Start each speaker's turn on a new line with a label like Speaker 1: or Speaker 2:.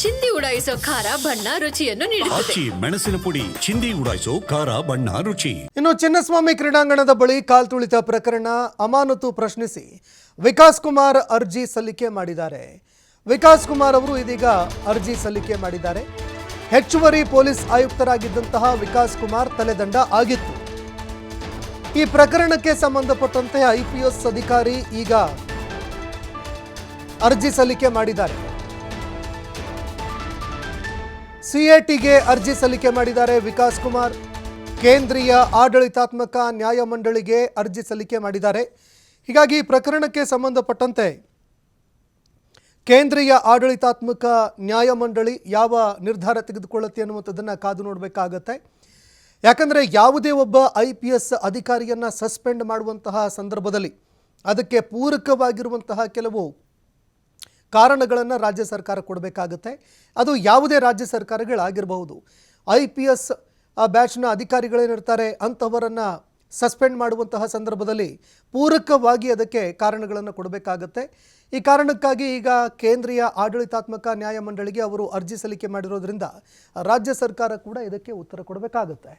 Speaker 1: ಚಿಂದಿ ಉಡಾಯಿಸೋ ಖಾರ ಬಣ್ಣ ರುಚಿಯನ್ನು ನೀಡುತ್ತದೆ.
Speaker 2: ಆಚಿ ಮೆಣಸಿನ ಪುಡಿ ಚಿಂದಿ ಉಡಾಯಿಸೋ ಖಾರ ಬಣ್ಣ ರುಚಿ.
Speaker 3: ಇನ್ನು ಚಿನ್ನಸ್ವಾಮಿ ಕ್ರೀಡಾಂಗಣದ ಬಳಿ ಕಾಲ್ತುಳಿತ ಪ್ರಕರಣ ಅಮಾನತು ಪ್ರಶ್ನಿಸಿ ವಿಕಾಸ್ ಕುಮಾರ್ ಅರ್ಜಿ ಸಲ್ಲಿಕೆ ಮಾಡಿದ್ದಾರೆ. ವಿಕಾಸ್ ಕುಮಾರ್ ಅವರು ಇದೀಗ ಅರ್ಜಿ ಸಲ್ಲಿಕೆ ಮಾಡಿದ್ದಾರೆ. ಹೆಚ್ಚುವರಿ ಪೊಲೀಸ್ ಆಯುಕ್ತರಾಗಿದ್ದಂತಹ ವಿಕಾಸ್ ಕುಮಾರ್ ತಲೆದಂಡ ಆಗಿತ್ತು. ಈ ಪ್ರಕರಣಕ್ಕೆ ಸಂಬಂಧಪಟ್ಟಂತೆ ಐಪಿಎಸ್ ಅಧಿಕಾರಿ ಈಗ ಅರ್ಜಿ ಸಲ್ಲಿಕೆ ಮಾಡಿದ್ದಾರೆ. ಸಿಎಟಿಗೆ ಅರ್ಜಿ ಸಲ್ಲಿಕೆ ಮಾಡಿದ್ದಾರೆ ವಿಕಾಸ್ ಕುಮಾರ್. ಕೇಂದ್ರೀಯ ಆಡಳಿತಾತ್ಮಕ ನ್ಯಾಯಮಂಡಳಿಗೆ ಅರ್ಜಿ ಸಲ್ಲಿಕೆ ಮಾಡಿದ್ದಾರೆ. ಹೀಗಾಗಿ ಪ್ರಕರಣಕ್ಕೆ ಸಂಬಂಧಪಟ್ಟಂತೆ ಕೇಂದ್ರೀಯ ಆಡಳಿತಾತ್ಮಕ ನ್ಯಾಯಮಂಡಳಿ ಯಾವ ನಿರ್ಧಾರ ತೆಗೆದುಕೊಳ್ಳುತ್ತೆ ಅನ್ನುವಂಥದ್ದನ್ನು ಕಾದು ನೋಡಬೇಕಾಗತ್ತೆ. ಯಾಕಂದರೆ ಯಾವುದೇ ಒಬ್ಬ ಐ ಪಿ ಎಸ್ ಅಧಿಕಾರಿಯನ್ನು ಸಸ್ಪೆಂಡ್ ಮಾಡುವಂತಹ ಸಂದರ್ಭದಲ್ಲಿ ಅದಕ್ಕೆ ಪೂರಕವಾಗಿರುವಂತಹ ಕೆಲವು ಕಾರಣಗಳನ್ನು ರಾಜ್ಯ ಸರ್ಕಾರ ಕೊಡಬೇಕಾಗುತ್ತೆ. ಅದು ಯಾವುದೇ ರಾಜ್ಯ ಸರ್ಕಾರಗಳಾಗಿರಬಹುದು. ಐ ಪಿ ಎಸ್ ಬ್ಯಾಚ್ನ ಅಧಿಕಾರಿಗಳೇನಿರ್ತಾರೆ ಅಂಥವರನ್ನು ಸಸ್ಪೆಂಡ್ ಮಾಡುವಂತಹ ಸಂದರ್ಭದಲ್ಲಿ ಪೂರಕವಾಗಿ ಅದಕ್ಕೆ ಕಾರಣಗಳನ್ನು ಕೊಡಬೇಕಾಗತ್ತೆ. ಈ ಕಾರಣಕ್ಕಾಗಿ ಈಗ ಕೇಂದ್ರೀಯ ಆಡಳಿತಾತ್ಮಕ ನ್ಯಾಯಮಂಡಳಿಗೆ ಅವರು ಅರ್ಜಿ ಸಲ್ಲಿಕೆ ಮಾಡಿರೋದ್ರಿಂದ ರಾಜ್ಯ ಸರ್ಕಾರ ಕೂಡ ಇದಕ್ಕೆ ಉತ್ತರ ಕೊಡಬೇಕಾಗುತ್ತೆ.